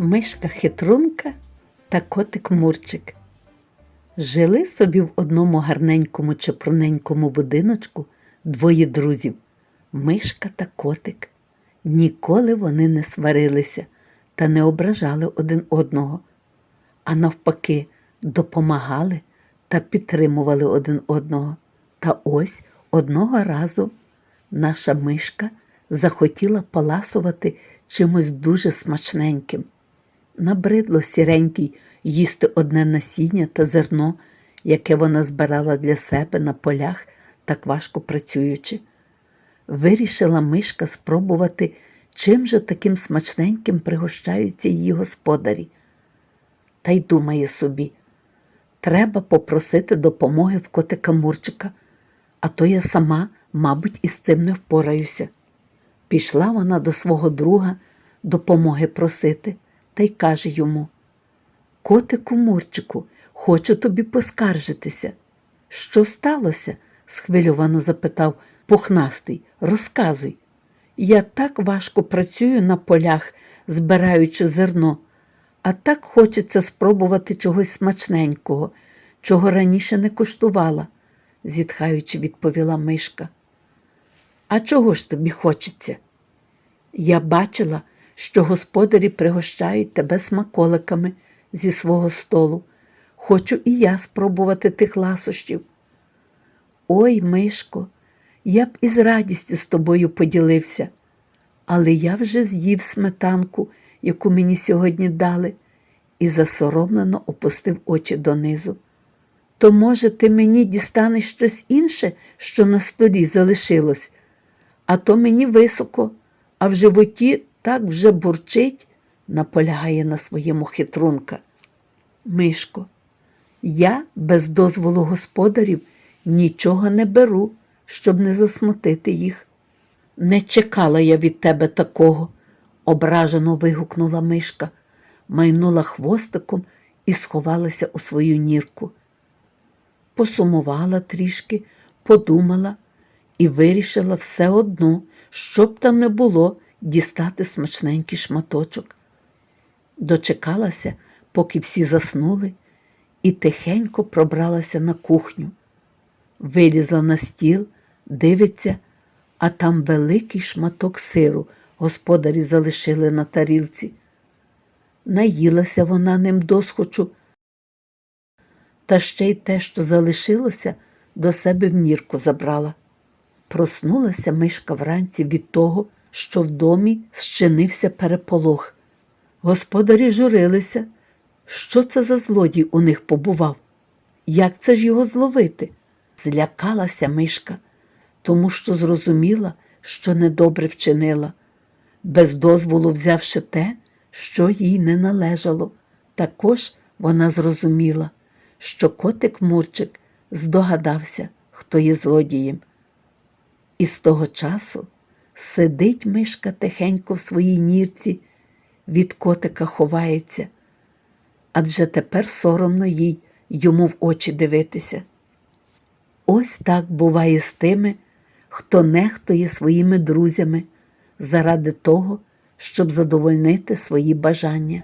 мишка хитрунка та котик Мурчик. Жили собі в одному гарненькому чепурненькому будиночку двоє друзів мишка та котик. Ніколи вони не сварилися та не ображали один одного, а навпаки, допомагали та підтримували один одного. Та ось одного разу наша мишка захотіла поласувати чимось дуже смачненьким. Набридло сіренький їсти одне насіння та зерно, яке вона збирала для себе на полях, так важко працюючи. Вирішила мишка спробувати, чим же таким смачненьким пригощаються її господарі. Та й думає собі, треба попросити допомоги в котика Мурчика, а то я сама, мабуть, із цим не впораюся. Пішла вона до свого друга допомоги просити та й каже йому: Котику Мурчику, хочу тобі поскаржитися. Що сталося? схвильовано запитав пухнастий. Розказуй. Я так важко працюю на полях, збираючи зерно, а так хочеться спробувати чогось смачненького, чого раніше не куштувала, зітхаючи, відповіла мишка. А чого ж тобі хочеться? Я бачила, що господарі пригощають тебе смаколиками зі свого столу. Хочу і я спробувати тих ласощів. Ой, Мишко, я б із радістю з тобою поділився, але я вже з'їв сметанку, яку мені сьогодні дали, і засоромлено опустив очі донизу. То, може, ти мені дістанеш щось інше, що на столі залишилось, а то мені високо, а в животі так вже бурчить, наполягає на своєму хитрунка. Мишко, я без дозволу господарів нічого не беру, щоб не засмутити їх. Не чекала я від тебе такого, ображено вигукнула мишка, майнула хвостиком і сховалася у свою нірку. Посумувала трішки, подумала і вирішила все одно, щоб там не було, дістати смачненький шматочок. Дочекалася, поки всі заснули, і тихенько пробралася на кухню. Вилізла на стіл, дивиться, а там великий шматок сиру господарі залишили на тарілці. Наїлася вона ним досхочу, та ще й те, що залишилося, до себе в нірку забрала. Проснулася мишка вранці від того, що в домі зчинився переполох. Господарі журилися, що це за злодій у них побував, як це ж його зловити? Злякалася мишка, тому що зрозуміла, що недобре вчинила, без дозволу взявши те, що їй не належало. Також вона зрозуміла, що котик Мурчик здогадався, хто є злодієм. І з того часу сидить мишка тихенько в своїй нірці, від котика ховається, адже тепер соромно їй йому в очі дивитися. Ось так буває з тими, хто нехтує своїми друзями заради того, щоб задовольнити свої бажання.